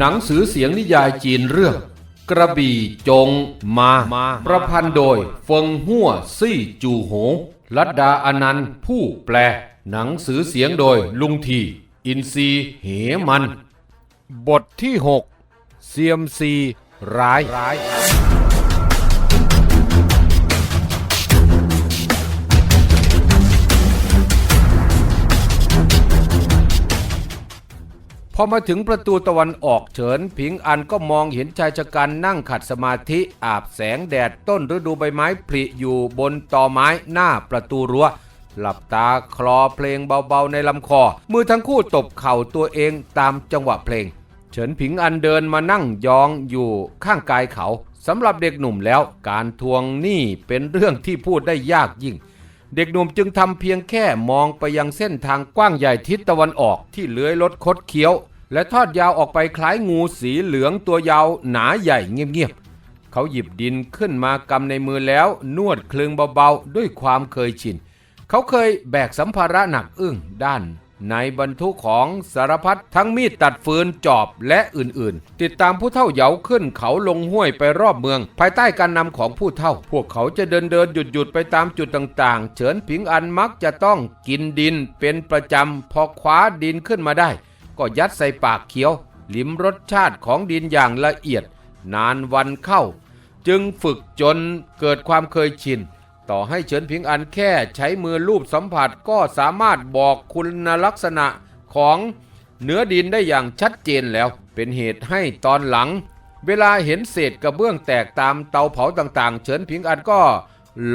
หนังสือเสียงนิยายจีนเรื่อง กระบี่จงมา ประพันธ์โดยเฟิงหัวซี่จูโหลัดดาอนันต์ผู้แปล หนังสือเสียงโดยลุงที อินซีเหมัน บทที่ 6 เซียมซีร้าย พอมาถึงประตูตะวันออกเฉินผิงอันก็มองเห็นชายชะกันนั่งขัดสมาธิอาบแสงแดดต้นฤดูใบไม้ผลิอยู่บนตอไม้หน้าประตูรั้ว หลับตาคลอเพลงเบาๆในลำคอ มือทั้งคู่ตบเข่าตัวเองตามจังหวะเพลง เฉินผิงอันเดินมานั่งยองอยู่ข้างกายเขาสำหรับเด็กหนุ่มแล้วการทวงหนี้เป็นเรื่องที่พูดได้ยากยิ่ง เด็กหนุ่มจึงทำเพียงแค่มองไปยังเส้นทางกว้างใหญ่ทิศตะวันออกที่เลื้อยลดคดเคี้ยว และทอดยาวออกไปคล้ายงูสีเหลืองตัวยาวหนาใหญ่เงียบๆเขาหยิบดินขึ้นมากำในมือแล้วนวดคลึงเบาๆ ด้วยความเคยชิน เขาเคยแบกสัมภาระหนักอึ้งด้าน ในบรรทุกของสารพัดทั้งมีดตัดฟืนจอบและอื่นๆ ติดตามผู้เฒ่าเหยาขึ้นเขาลงห้วยไปรอบเมือง ภายใต้การนำของผู้เฒ่า พวกเขาจะเดินเดินหยุดหยุดไปตามจุดต่างๆ เฉินผิงอันมักจะต้องกินดินเป็นประจำ พอคว้าดินขึ้นมาได้ ก็ยัดใส่ปากเคี้ยว ลิ้มรสชาติของดินอย่างละเอียด นานวันเข้า จึงฝึกจนเกิดความเคยชิน ต่อให้เฉินผิงอันแค่ใช้มือลูบสัมผัสก็สามารถบอกคุณลักษณะของเนื้อดินได้อย่างชัดเจนแล้ว เป็นเหตุให้ตอนหลัง เวลาเห็นเศษกระเบื้องแตกตามเตาเผาต่างๆ เฉินผิงอันก็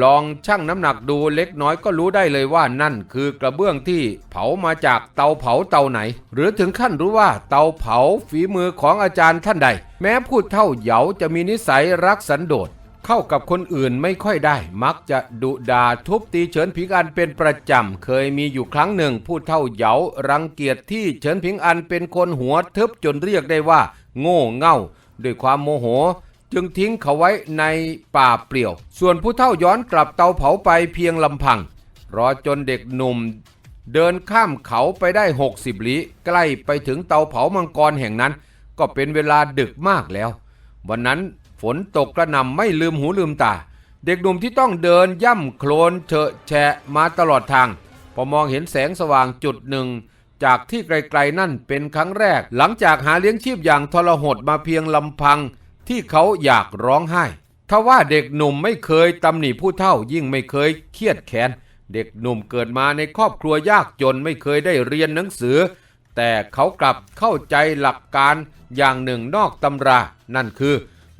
ลองชั่งน้ำหนักดูเล็กน้อยก็รู้ได้เลยว่านั่นคือกระเบื้องที่เผามาจากเตาเผาเตาไหน หรือถึงขั้นรู้ว่าเตาเผาฝีมือของอาจารย์ท่านใด แม้ผู้เท่าเหยาจะมีนิสัยรักสันโดษ เข้ากับคนอื่นไม่ค่อยได้ มักจะดุดาทุบตีเฉินผิงอันเป็นประจำ เคยมีอยู่ครั้งหนึ่ง ผู้เท่าเหยารังเกียจที่เฉินผิงอันเป็นคนหัวทึบจนเรียกได้ว่า โง่เง่า ด้วยความโมโห จึงทิ้งเขาไว้ในป่าเปลี่ยว ส่วนผู้เท่าย้อนกลับเตาเผาไปเพียงลำพัง รอจนเด็กหนุ่ม เดินข้ามเขาไปได้ 60ลี้ใกล้ไปถึงเตาเผามังกรแห่งนั้น ก็เป็นเวลาดึกมากแล้ว วันนั้น ฝนตกกระหน่ำไม่ลืมหูลืมตา เด็กหนุ่มที่ต้องเดินย่ำโคลนเฉอะแฉะมาตลอดทาง พอมองเห็นแสงสว่างจุดหนึ่ง จากที่ไกลๆนั่นเป็นครั้งแรก หลังจากหาเลี้ยงชีพอย่างทรหดมาเพียงลำพัง ที่เขาอยากร้องไห้ทว่าเด็กหนุ่มไม่เคยตำหนิผู้เฒ่ายิ่งไม่เคยเครียดแค้นเด็กหนุ่มเกิดมาในครอบครัวยากจนไม่เคยได้เรียนหนังสือ แต่เขากลับเข้าใจหลักการอย่างหนึ่งนอกตำรา นั่นคือ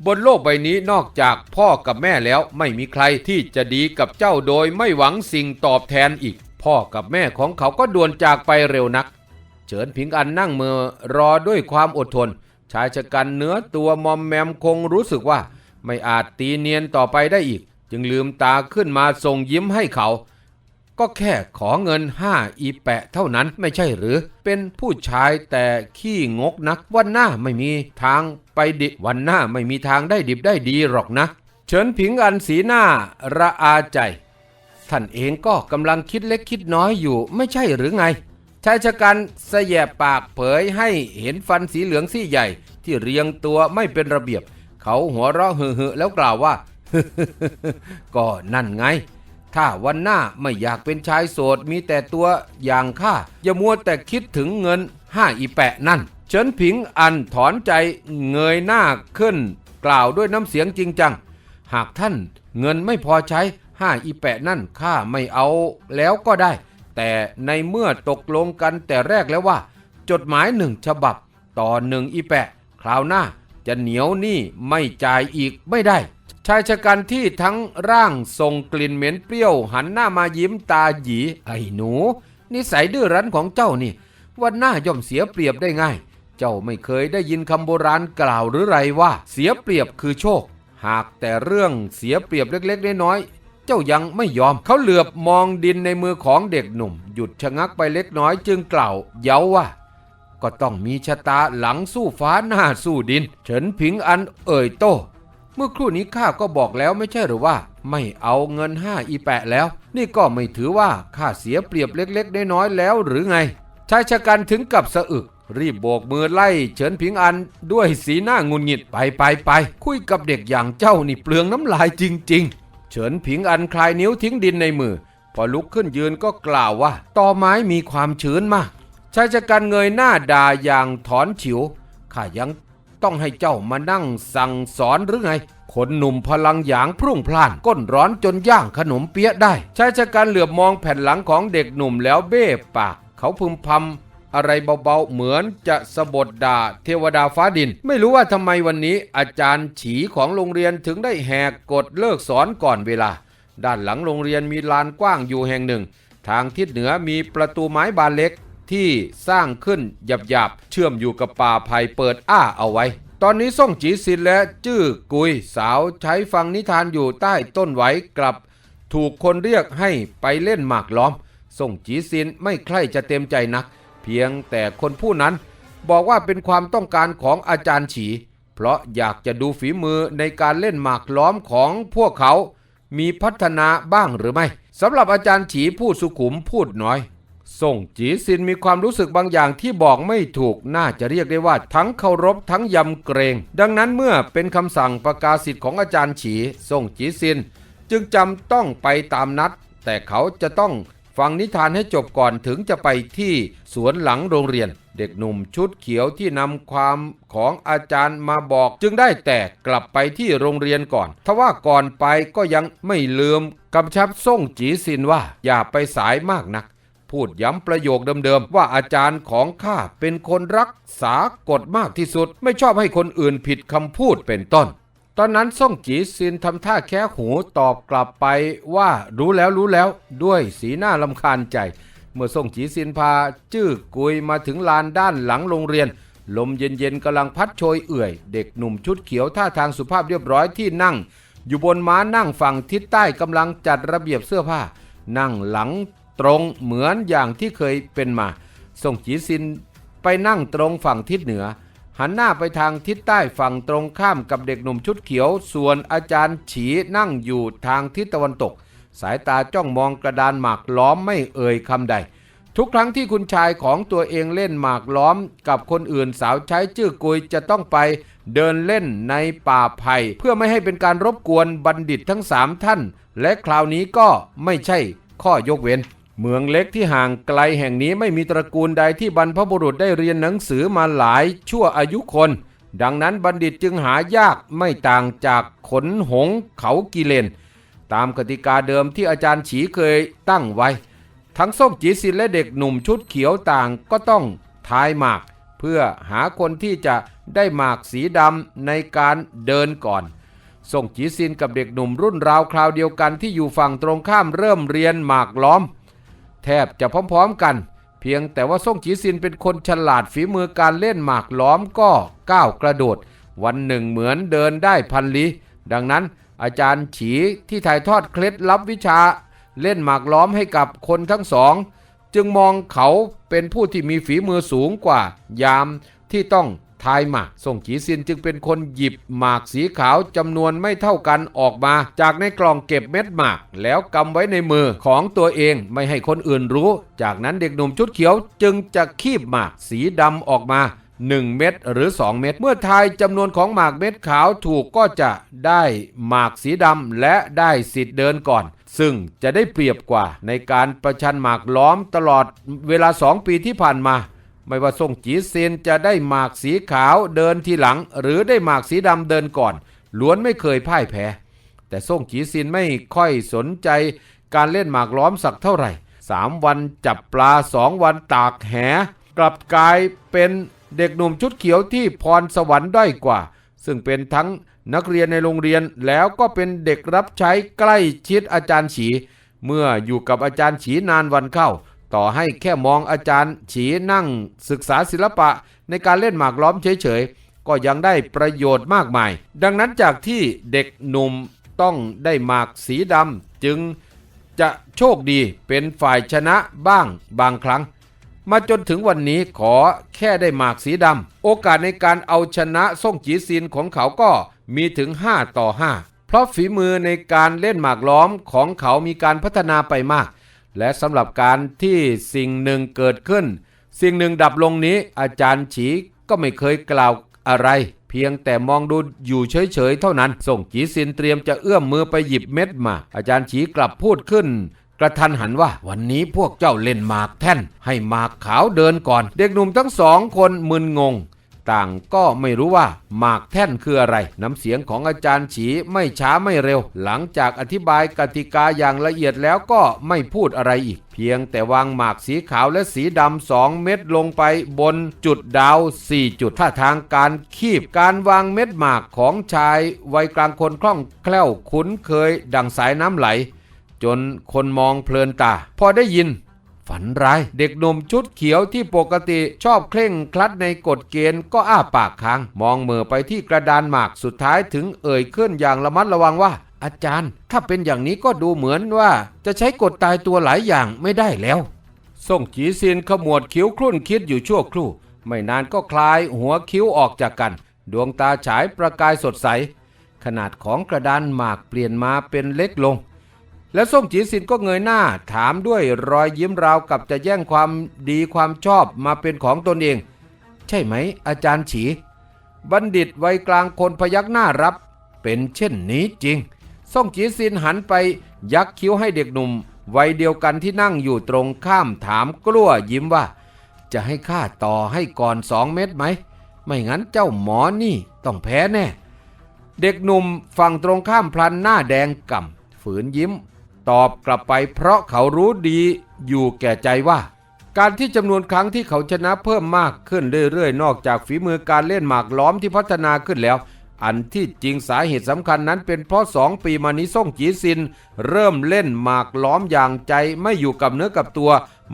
บนโลกใบนี้นอกจากพ่อกับแม่แล้วไม่มีใครที่จะดีกับเจ้าโดยไม่หวังสิ่งตอบแทนอีก พ่อกับแม่ของเขาก็ด่วนจากไปเร็วนัก เฉินผิงอันนั่งมือรอด้วยความอดทน ชายชะกันเนื้อตัวมอมแมมคงรู้สึกว่า ไม่อาจตีเนียนต่อไปได้อีก จึงลืมตาขึ้นมาส่งยิ้มให้เขา ก็แค่ขอเงินห้าอีแปะเท่านั้นไม่ใช่หรือ เป็นผู้ชายแต่ขี้งกนักวันหน้าไม่มีทางไปดิวันหน้าไม่มีทางได้ดิบได้ดีหรอกนะ เฉินผิงอันสีหน้าระอาใจ ท่านเองก็กำลังคิดเล็กคิดน้อยอยู่ไม่ใช่หรือไงชายชะกันเสแยบปากเผยให้เห็นฟันสีเหลืองซี่ใหญ่ ที่เรียงตัวไม่เป็นระเบียบ เขาหัวเราะเฮือๆแล้วกล่าวว่าก็นั่นไง ถ้าวันหน้าไม่อยากเป็นชายโสดมีแต่ตัวอย่างข้าอย่ามัวแต่คิดถึงเงินห้าอีแปะนั่นเฉินผิงอันถอนใจเงยหน้าขึ้น กล่าวด้วยน้ำเสียงจริงจัง หากท่านเงินไม่พอใช้ห้าอีแปะนั่นข้าไม่เอาแล้วก็ได้ แต่ในเมื่อตกลงกันแต่แรกแล้วว่า จดหมายหนึ่งฉบับ ต่อหนึ่งอีแปะ คราวหน้าจะเหนียวหนี้ไม่จ่ายอีกไม่ได้ ชายชะกันที่ทั้งร่างส่งกลิ่นเหม็นเปรี้ยว หันหน้ามายิ้มตาหยีไอ้หนู นิสัยดื้อรั้นของเจ้านี่ วันหน้าย่อมเสียเปรียบได้ง่าย เจ้าไม่เคยได้ยินคำโบราณกล่าวหรือไรว่า เสียเปรียบคือโชค หากแต่เรื่องเสียเปรียบเล็กๆน้อยๆเจ้ายังไม่ยอม เขาเหลือบมองดินในมือของเด็กหนุ่ม หยุดชะงักไปเล็กน้อยจึงกล่าว เย้าว่าก็ต้องมีชะตาหลังสู้ฟ้าหน้าสู้ดิน เฉินผิงอันเอ่ยโต เมื่อครู่นี้ข้าก็บอกแล้วไม่ใช่หรือว่า ไม่เอาเงินห้าอีแปะแล้ว นี่ก็ไม่ถือว่าข้าเสียเปรียบเล็กๆน้อยๆแล้วหรือไงชายชะกันถึงกับสะอึก รีบโบกมือไล่เฉินผิงอันด้วยสีหน้างุนงิดไปไปไปคุยกับเด็กอย่างเจ้านี่เปลืองน้ำลายจริง ๆ เฉินผิงอันคลายนิ้วทิ้งดินในมือ พอลุกขึ้นยืนก็กล่าวว่าตอไม้มีความชื้นมากชายชะกันเงยหน้าด่าอย่างถอนฉิวข้ายัง ต้องให้เจ้ามานั่งสั่งสอนหรือไง คนหนุ่มพลังหยางพรุ่งพล่าน ก้นร้อนจนย่างขนมเปี๊ยะได้ชายชะกันเหลือบมองแผ่นหลังของเด็กหนุ่มแล้วเบ้ปาก เขาพึมพำอะไรเบาๆเหมือนจะสะบดด่าเทวดาฟ้าดิน ไม่รู้ว่าทำไมวันนี้ อาจารย์ฉีของโรงเรียนถึงได้แหกกฎเลิกสอนก่อนเวลา ด้านหลังโรงเรียนมีลานกว้างอยู่แห่งหนึ่ง ทางทิศเหนือมีประตูไม้บานเล็ก ที่สร้างขึ้นหยาบๆ เชื่อมอยู่กับป่าไผ่เปิดอ้าเอาไว้ ตอนนี้ส่งจีซินและจื้อกุยสาวใช้ฟังนิทานอยู่ใต้ต้นไว้กลับ ถูกคนเรียกให้ไปเล่นหมากล้อม ส่งจีซินไม่ใคร่จะเต็มใจนัก เพียงแต่คนผู้นั้น บอกว่าเป็นความต้องการของอาจารย์ฉี เพราะอยากจะดูฝีมือในการเล่นหมากล้อมของพวกเขา มีพัฒนาบ้างหรือไม่สำหรับอาจารย์ฉีพูดสุขุมพูดน้อย ส่งจีซินมีความรู้สึกบางอย่างที่บอกไม่ถูกน่าจะเรียกได้ว่าทั้งเคารพทั้งยำเกรง ดังนั้นเมื่อเป็นคำสั่งประกาศสิทธิ์ของอาจารย์ฉีส่งจีซิน จึงจำต้องไปตามนัด แต่เขาจะต้องฟังนิทานให้จบก่อนถึงจะไปที่สวนหลังโรงเรียน เด็กหนุ่มชุดเขียวที่นำความของอาจารย์มาบอก จึงได้แต่กลับไปที่โรงเรียนก่อน ทว่าก่อนไปก็ยังไม่ลืมกำชับส่งจีซินว่าอย่าไปสายมากนัก พูดย้ำประโยคเดิมๆ ว่าอาจารย์ของข้าเป็นคนรักษากฎมากที่สุด ไม่ชอบให้คนอื่นผิดคำพูดเป็นต้น ตอนนั้นส่งจีซินทำท่าแค่หูตอบกลับไปว่ารู้แล้วรู้แล้วด้วยสีหน้าลำคาญใจ เมื่อส่งจีซินพา จื้อกุยมาถึงลานด้านหลังโรงเรียน ลมเย็นๆกำลังพัดโชยเอื่อย เด็กหนุ่มชุดเขียวท่าทางสุภาพเรียบร้อยที่นั่ง อยู่บนม้านั่งฝั่งทิศใต้กำลังจัดระเบียบเสื้อผ้านั่งหลัง ตรงเหมือนอย่างที่เคยเป็นมา ส่งจีซินไปนั่งตรงฝั่งทิศเหนือ หันหน้าไปทางทิศใต้ฝั่งตรงข้ามกับเด็กหนุ่มชุดเขียว ส่วนอาจารย์ฉีนั่งอยู่ทางทิศตะวันตก สายตาจ้องมองกระดานหมากล้อมไม่เอ่ยคำใด ทุกครั้งที่คุณชายของตัวเองเล่นหมากล้อม กับคนอื่นสาวใช้ชื่อกุยจะต้องไปเดินเล่นในป่าไผ่เพื่อไม่ให้เป็นการรบกวนบัณฑิตทั้งสามท่าน และคราวนี้ก็ไม่ใช่ข้อยกเว้น เมืองเล็กที่ห่างไกลแห่งนี้ไม่มีตระกูลใดที่บรรพบุรุษได้เรียนหนังสือมาหลายชั่วอายุคน ดังนั้นบัณฑิตจึงหายากไม่ต่างจากขนหงเขากิเลน ตามกติกาเดิมที่อาจารย์ฉีเคยตั้งไว้ ทั้งส้มจีซินและเด็กหนุ่มชุดเขียวต่างก็ต้องทายหมาก เพื่อหาคนที่จะได้หมากสีดำในการเดินก่อนส่งจีซินกับเด็กหนุ่มรุ่นราวคราวเดียวกันที่อยู่ฝั่งตรงข้ามเริ่มเรียนหมากล้อม แทบจะพร้อมๆกัน เพียงแต่ว่าส่งจีซินเป็นคนฉลาดฝีมือการเล่นหมากล้อมก็ก้าวกระโดด วันหนึ่งเหมือนเดินได้พันลี้ดังนั้นอาจารย์ฉีที่ถ่ายทอดเคล็ดลับวิชา เล่นหมากล้อมให้กับคนทั้งสอง จึงมองเขาเป็นผู้ที่มีฝีมือสูงกว่ายามที่ต้อง ทายหมากส่งจีซินจึงเป็นคนหยิบหมากสีขาวจำนวนไม่เท่ากันออกมา จากในกล่องเก็บเม็ดหมาก แล้วกำไว้ในมือของตัวเองไม่ให้คนอื่นรู้ จากนั้นเด็กหนุ่มชุดเขียวจึงจะคีบหมากสีดำออกมา 1 เม็ดหรือ 2 เม็ดเมื่อทายจำนวนของหมากเม็ดขาวถูกก็จะได้หมากสีดำและได้สิทธิ์เดินก่อนซึ่งจะได้เปรียบกว่าในการประชันหมากล้อมตลอดเวลา 2 ปีที่ผ่านมา ไม่ว่าส่งจีเซนจะได้หมากสีขาวเดินทีหลัง หรือได้หมากสีดำเดินก่อน ล้วนไม่เคยพ่ายแพ้ แต่ส่งจีซินไม่ค่อยสนใจการเล่นหมากล้อมสักเท่าไหร่สามวันจับปลาสองวันตากแห กลับกลายเป็นเด็กหนุ่มชุดเขียวที่พรสวรรค์ด้อยกว่า ซึ่งเป็นทั้งนักเรียนในโรงเรียนแล้วก็เป็นเด็กรับใช้ใกล้ชิดอาจารย์ฉี เมื่ออยู่กับอาจารย์ฉีนานวันเข้า ต่อให้แค่มองอาจารย์ ฉีนั่งศึกษาศิลปะในการเล่นหมากล้อมเฉยๆ ก็ยังได้ประโยชน์มากมาย ดังนั้นจากที่เด็กหนุ่มต้องได้หมากสีดำจึงจะโชคดีเป็นฝ่ายชนะบ้างบางครั้ง มาจนถึงวันนี้ขอแค่ได้หมากสีดำโอกาสในการเอาชนะส่งจีซินของเขาก็มีถึง 5 ต่อ 5 เพราะฝีมือในการเล่นหมากล้อมของเขามีการพัฒนาไปมาก และสำหรับการที่สิ่งหนึ่งเกิดขึ้น สิ่งหนึ่งดับลงนี้ อาจารย์ฉีก็ไม่เคยกล่าวอะไร เพียงแต่มองดูอยู่เฉยๆเท่านั้น ส่งจีซินเตรียมจะเอื้อมมือไปหยิบเม็ดหมาก อาจารย์ฉีกลับพูดขึ้น กระทันหันว่า วันนี้พวกเจ้าเล่นหมากแท่น ให้หมากขาวเดินก่อน เด็กหนุ่มทั้งสองคนมึนงง ต่างก็ไม่รู้ว่าหมากแท่นคืออะไร น้ำเสียงของอาจารย์ฉีไม่ช้าไม่เร็ว หลังจากอธิบายกติกาอย่างละเอียดแล้วก็ไม่พูดอะไรอีก เพียงแต่วางหมากสีขาวและสีดำสองเม็ดลงไปบนจุดดาว 4 จุดท่าทางการคีบการวางเม็ดหมากของชายวัยกลางคนคล่องแคล่วคุ้นเคยดังสายน้ำไหล จนคนมองเพลินตา พอได้ยิน ฝันร้าย เด็กหนุ่มชุดเขียวที่ปกติชอบเคร่งครัดในกฎเกณฑ์ก็อ้าปากค้าง มองเมือไปที่กระดานหมากสุดท้ายถึงเอ่ยขึ้นอย่างระมัดระวังว่า อาจารย์ ถ้าเป็นอย่างนี้ก็ดูเหมือนว่า จะใช้กฎตายตัวหลายอย่างไม่ได้แล้วส่งจีซินขมวดคิ้วครุ่นคิดอยู่ชั่วครู่ ไม่นานก็คลายหัวคิ้วออกจากกัน ดวงตาฉายประกายสดใส ขนาดของกระดานหมากเปลี่ยนมาเป็นเล็กลง แล้วส้มจีสินก็เงยหน้า ถามด้วยรอยยิ้มราวกับจะแย่งความดีความชอบมาเป็นของตนเอง ใช่ไหม อาจารย์ฉี บัณฑิตวัยกลางคนพยักหน้ารับ เป็นเช่นนี้จริงส้มจีสินหันไปยักคิ้วให้เด็กหนุ่ม วัยเดียวกันที่นั่งอยู่ตรงข้ามถามกลั้วยิ้มว่า จะให้ข้าต่อให้ก่อนสองเม็ดไหม ไม่งั้นเจ้าหมอนี่ต้องแพ้แน่ เด็กหนุ่มฝั่งตรงข้ามพลันหน้าแดงก่ำฝืนยิ้ม ตอบกลับไปเพราะเขารู้ดีอยู่แก่ใจว่า การที่จำนวนครั้งที่เขาชนะเพิ่มมากขึ้นเรื่อยๆ นอกจากฝีมือการเล่นหมากล้อมที่พัฒนาขึ้นแล้ว อันที่จริงสาเหตุสำคัญนั้นเป็นเพราะสองปีมานี้ส่งจีซิน เริ่มเล่นหมากล้อมอย่างใจไม่อยู่กับเนื้อกับตัว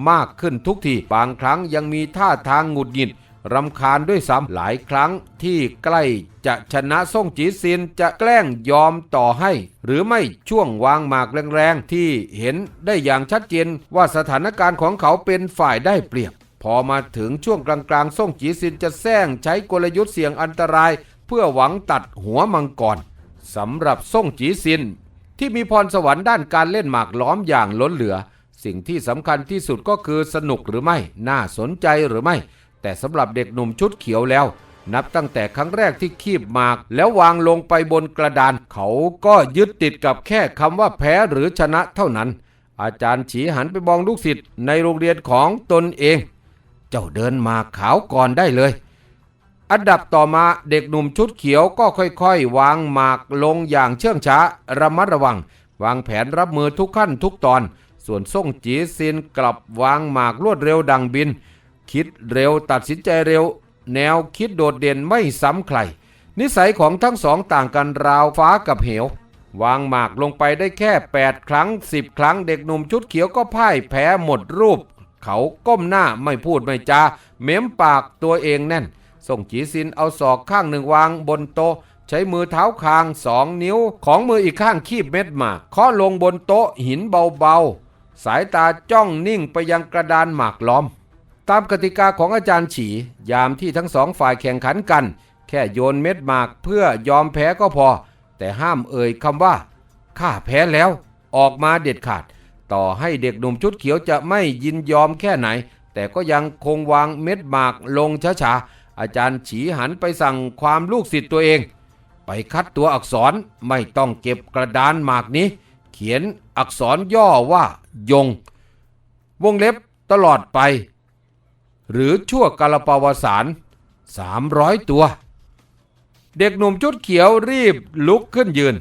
มากขึ้นทุกทีบางครั้งยังมีท่าทางหงุดหงิด รำคาญด้วยซ้ำหลายครั้งที่ใกล้จะชนะส่งจีซินจะแกล้งยอมต่อให้ หรือไม่ช่วงวางหมากแรงๆ ที่เห็นได้อย่างชัดเจนว่าสถานการณ์ของเขาเป็นฝ่ายได้เปรียบ พอมาถึงช่วงกลางๆส่งจีซินจะแซงใช้กลยุทธ์เสี่ยงอันตราย เพื่อหวังตัดหัวมังกรสำหรับส่งจีซิน ที่มีพรสวรรค์ด้านการเล่นหมากล้อมอย่างล้นเหลือ สิ่งที่สำคัญที่สุดก็คือสนุกหรือไม่ น่าสนใจหรือไม่ แต่สำหรับเด็กหนุ่มชุดเขียวแล้ว นับตั้งแต่ครั้งแรกที่คีบหมาก แล้ววางลงไปบนกระดาน เขาก็ยึดติดกับแค่คำว่าแพ้หรือชนะเท่านั้น อาจารย์ฉีหันไปมองลูกศิษย์ในโรงเรียนของตนเอง เจ้าเดินมาขาวก่อนได้เลยอันดับต่อมาเด็กหนุ่มชุดเขียวก็ค่อยๆ วางหมากลงอย่างเชื่องช้าระมัดระวัง วางแผนรับมือทุกขั้นทุกตอน ส่วนส่งจีซินกลับวางหมากรวดเร็วดังบิน คิดเร็วตัดสินใจเร็ว แนวคิดโดดเด่นไม่ซ้ำใคร นิสัยของทั้งสองต่างกันราวฟ้ากับเหว วางหมากลงไปได้แค่ 8 ครั้ง 10 ครั้งเด็กหนุ่มชุดเขียวก็พ่ายแพ้หมดรูป เขาก้มหน้าไม่พูดไม่จาเม้มปากตัวเองแน่น ส่งจีซินเอาศอกข้างหนึ่งวางบนโต๊ะใช้มือเท้าคางสองนิ้วของมืออีกข้างคีบเม็ดหมากเคาะลงบนโต๊ะหินเบาๆ สายตาจ้องนิ่งไปยังกระดานหมากล้อม ตามกติกาของอาจารย์ฉี ยามที่ทั้งสองฝ่ายแข่งขันกัน แค่โยนเม็ดหมากเพื่อยอมแพ้ก็พอ แต่ห้ามเอ่ยคำว่า ข้าแพ้แล้ว ออกมาเด็ดขาด ต่อให้เด็กหนุ่มชุดเขียวจะไม่ยินยอมแค่ไหน แต่ก็ยังคงวางเม็ดหมากลงช้าๆอาจารย์ฉีหันไปสั่งความลูกศิษย์ตัวเอง ไปคัดตัวอักษรไม่ต้องเก็บกระดานหมากนี้ เขียนอักษรย่อว่ายง วงเล็บตลอดไป หรือชั่วกาลปาวสาร300 ตัว เด็กหนุ่มชุดเขียวรีบลุกขึ้นยืน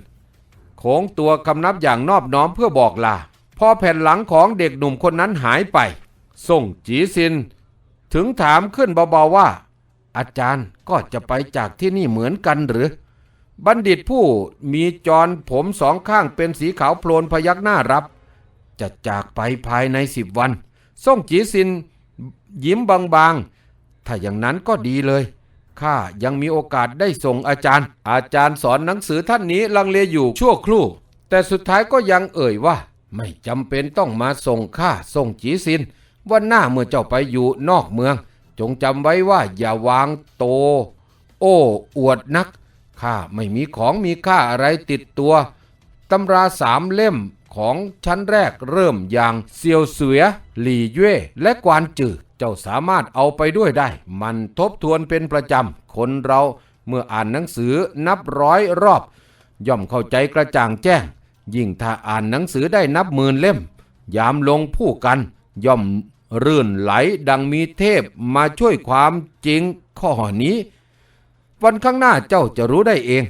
โค้งตัวคำนับอย่างนอบน้อมเพื่อบอกลาพอแผ่นหลังของเด็กหนุ่มคนนั้นหายไป ส่งจีซิน ถึงถามขึ้นเบาๆว่า อาจารย์ก็จะไปจากที่นี่เหมือนกันหรือ บัณฑิตผู้มีจรผมสองข้างเป็นสีขาวโพลนพยักหน้ารับ จะจากไปภายในสิบวัน ส่งจีซิน ยิ้มบางๆ ถ้าอย่างนั้นก็ดีเลย ข้ายังมีโอกาสได้ส่งอาจารย์ อาจารย์สอนหนังสือท่านนี้ลังเลอยู่ชั่วครู่ แต่สุดท้ายก็ยังเอ่ยว่า ไม่จำเป็นต้องมาส่งข้าส่งจีซิน วันหน้าเมื่อเจ้าไปอยู่นอกเมือง จงจำไว้ว่าอย่าวางโต โอ้อวดนักข้าไม่มีของมีค่าอะไรติดตัวตำราสามเล่ม ของชั้นแรกเริ่มอย่างเซียวเสือหลี่เย่และกวานจือเจ้าสามารถเอาไปด้วยได้ มันทบทวนเป็นประจำ คนเราเมื่ออ่านหนังสือนับร้อยรอบ ย่อมเข้าใจกระจ่างแจ้ง ยิ่งถ้าอ่านหนังสือได้นับหมื่นเล่ม ยามลงผู้กัน ย่อมรื่นไหลดังมีเทพมาช่วยความจริงข้อนี้ วันข้างหน้าเจ้าจะรู้ได้เอง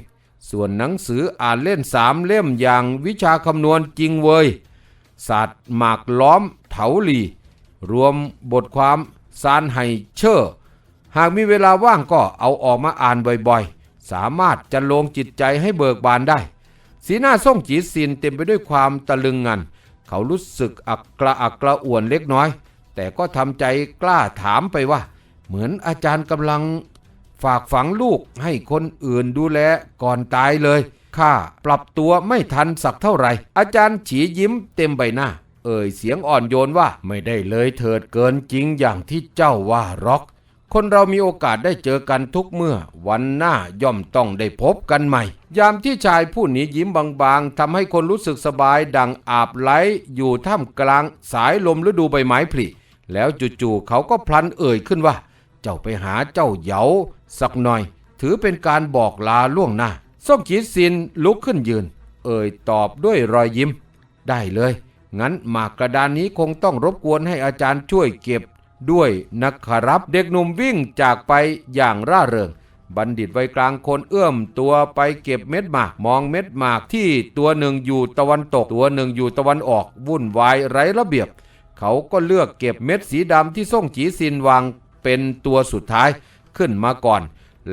ส่วนหนังสืออ่านเล่นสามเล่มอย่างวิชาคำนวณจริงเวยศาสตร์หมากล้อมเถาหลีรวมบทความซานไห่เชอร์หากมีเวลาว่างก็เอาออกมาอ่านบ่อยๆ สามารถจะลงจิตใจให้เบิกบานได้ สีหน้าส่งจีซินเต็มไปด้วยความตะลึงงัน เขารู้สึกอักกระอักกระอ่วนเล็กน้อย แต่ก็ทำใจกล้าถามไปว่า เหมือนอาจารย์กำลัง ฝากฝังลูกให้คนอื่นดูแลก่อนตายเลย ข้าปรับตัวไม่ทันสักเท่าไหร่ อาจารย์ฉียิ้มเต็มใบหน้า เอ่ยเสียงอ่อนโยนว่าไม่ได้เลยเถิดเกินจริงอย่างที่เจ้าว่ารอก คนเรามีโอกาสได้เจอกันทุกเมื่อ วันหน้าย่อมต้องได้พบกันใหม่ ยามที่ชายผู้นี้ยิ้มบางๆทำให้คนรู้สึกสบายดังอาบไหลอยู่ท่ามกลางสายลมฤดูใบไม้ผลิแล้วจู่ๆเขาก็พลันเอ่ยขึ้นว่า เจ้าไปหาเจ้าเหยาสักหน่อย ถือเป็นการบอกลาล่วงหน้าส้มขีซินลุกขึ้นยืน เอ่ยตอบด้วยรอยยิ้ม ได้เลย งั้นหมากกระดานนี้คงต้องรบกวนให้อาจารย์ช่วยเก็บด้วยนะครับเด็กหนุ่มวิ่งจากไปอย่างร่าเริง บัณฑิตวัยกลางคนเอื้อมตัวไปเก็บเม็ดหมาก มองเม็ดหมากที่ตัวหนึ่งอยู่ตะวันตก ตัวหนึ่งอยู่ตะวันออก วุ่นวายไร้ระเบียบ เขาก็เลือกเก็บเม็ดสีดำที่ส่งจีซินวาง เป็นตัวสุดท้ายขึ้นมาก่อน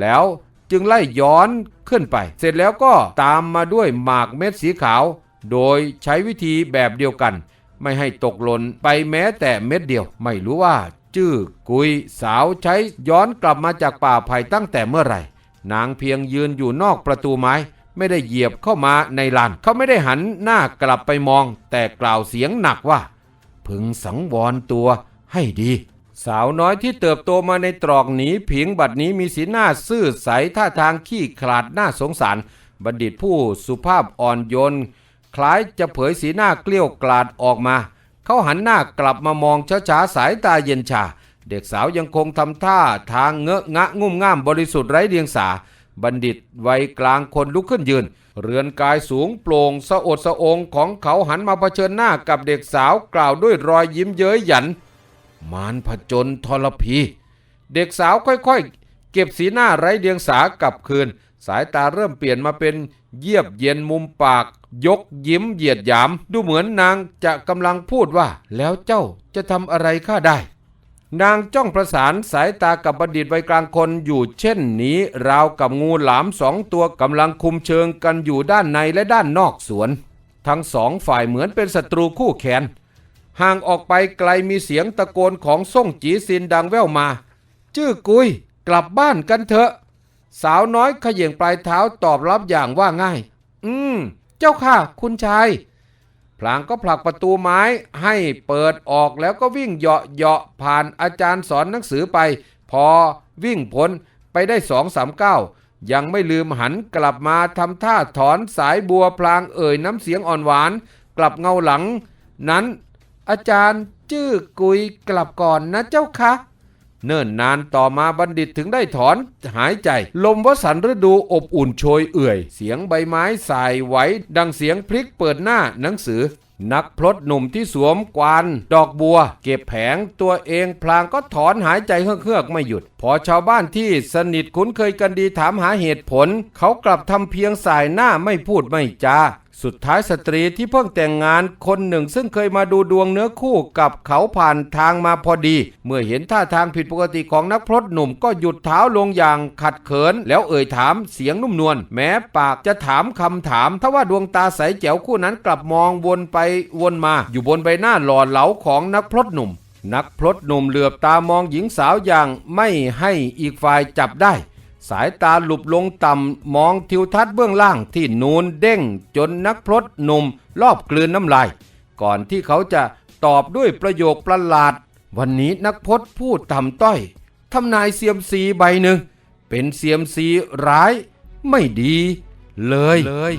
แล้วจึงไล่ย้อนขึ้นไป เสร็จแล้วก็ตามมาด้วยหมากเม็ดสีขาว โดยใช้วิธีแบบเดียวกัน ไม่ให้ตกหล่นไปแม้แต่เม็ดเดียว ไม่รู้ว่า จื้อกุยสาวใช้ย้อนกลับมาจากป่าไผ่ตั้งแต่เมื่อไหร่ นางเพียงยืนอยู่นอกประตูไม้ไม่ได้เหยียบเข้ามาในลาน เขาไม่ได้หันหน้ากลับไปมอง แต่กล่าวเสียงหนักว่า พึงสังวรตัวให้ดี สาวน้อยที่เติบโตมาในตรอกหนีผิงบัดนี้มีสีหน้าซื่อใสท่าทางขี้ขลาดน่าสงสาร บัณฑิตผู้สุภาพอ่อนโยน คล้ายจะเผยสีหน้าเกลี้ยวกลาดออกมา เขาหันหน้ากลับมามองช้าๆสายตาเย็นชา เด็กสาวยังคงทำท่าทางเงอะงะงุ่มง่ามบริสุทธิ์ไร้เดียงสา บัณฑิตวัยกลางคนลุกขึ้นยืน เรือนกายสูงโปร่งสะอดสะองของเขาหันมาเผชิญหน้ากับเด็กสาวกล่าวด้วยรอยยิ้มเย้ยหยัน มารผจญทรพี เด็กสาวค่อยๆ เก็บสีหน้าไร้เดียงสากลับคืน สายตาเริ่มเปลี่ยนมาเป็นเยียบเย็นมุมปาก ยกยิ้มเหยียดหยาม ดูเหมือนนางจะกำลังพูดว่า แล้วเจ้าจะทำอะไรข้าได้ นางจ้องประสานสายตากับบัณฑิตวัยกลางคนอยู่เช่นนี้ ราวกับงูหลามสองตัวกำลังคุมเชิงกันอยู่ด้านในและด้านนอกสวน ทั้งสองฝ่ายเหมือนเป็นศัตรูคู่แขน ห่างออกไปไกลมีเสียงตะโกนของส่งจีซินดังแว่วมา จื้อกุย กลับบ้านกันเถอะ สาวน้อยเขย่งปลายเท้าตอบรับอย่างว่าง่าย อืม เจ้าค่ะ คุณชาย พลางก็ผลักประตูไม้ให้เปิดออกแล้วก็วิ่งเหาะเหาะผ่านอาจารย์สอนหนังสือไป พอวิ่งพ้นไปได้สองสามก้าวยังไม่ลืมหันกลับมาทำท่าถอนสายบัวพลางเอ่ยน้ำเสียงอ่อนหวาน กลับเงาหลัง นั้น อาจารย์จื้อกุยกลับก่อนนะเจ้าคะ เนิ่นนานต่อมาบัณฑิตถึงได้ถอนหายใจ ลมวสันฤดูอบอุ่นโชยเอื่อย เสียงใบไม้สายไหวดังเสียงพลิกเปิดหน้าหนังสือ นักพลดหนุ่มที่สวมกวาน ดอกบัว เก็บแผงตัวเองพลางก็ถอนหายใจเฮือกๆไม่หยุด พอชาวบ้านที่สนิทคุ้นเคยกันดีถามหาเหตุผล เขากลับทำเพียงสายหน้าไม่พูดไม่จา สุดท้ายสตรีที่เพิ่งแต่งงานคนหนึ่งซึ่งเคยมาดูดวงเนื้อคู่กับเขาผ่านทางมาพอดี เมื่อเห็นท่าทางผิดปกติของนักพรตหนุ่มก็หยุดเท้าลงอย่างขัดเขิน แล้วเอ่ยถามเสียงนุ่มนวลแม้ปากจะถามคำถามทว่าดวงตาใสแจ๋วคู่นั้นกลับมองวนไปวนมา อยู่บนใบหน้าหล่อเหลาของนักพรตหนุ่ม นักพรตหนุ่มเหลือบตามองหญิงสาวอย่างไม่ให้อีกฝ่ายจับได้ สายตาหลุบลงต่ำมองทิวทัศน์เบื้องล่างที่นูนเด้งจนนักพรตหนุ่มรอบกลืนน้ำลาย ก่อนที่เขาจะตอบด้วยประโยคประหลาด วันนี้นักพรตพูดต่ำต้อยทำนายเสียมซีใบหนึ่ง เป็นเสียมซีร้าย ไม่ดี เลยเลย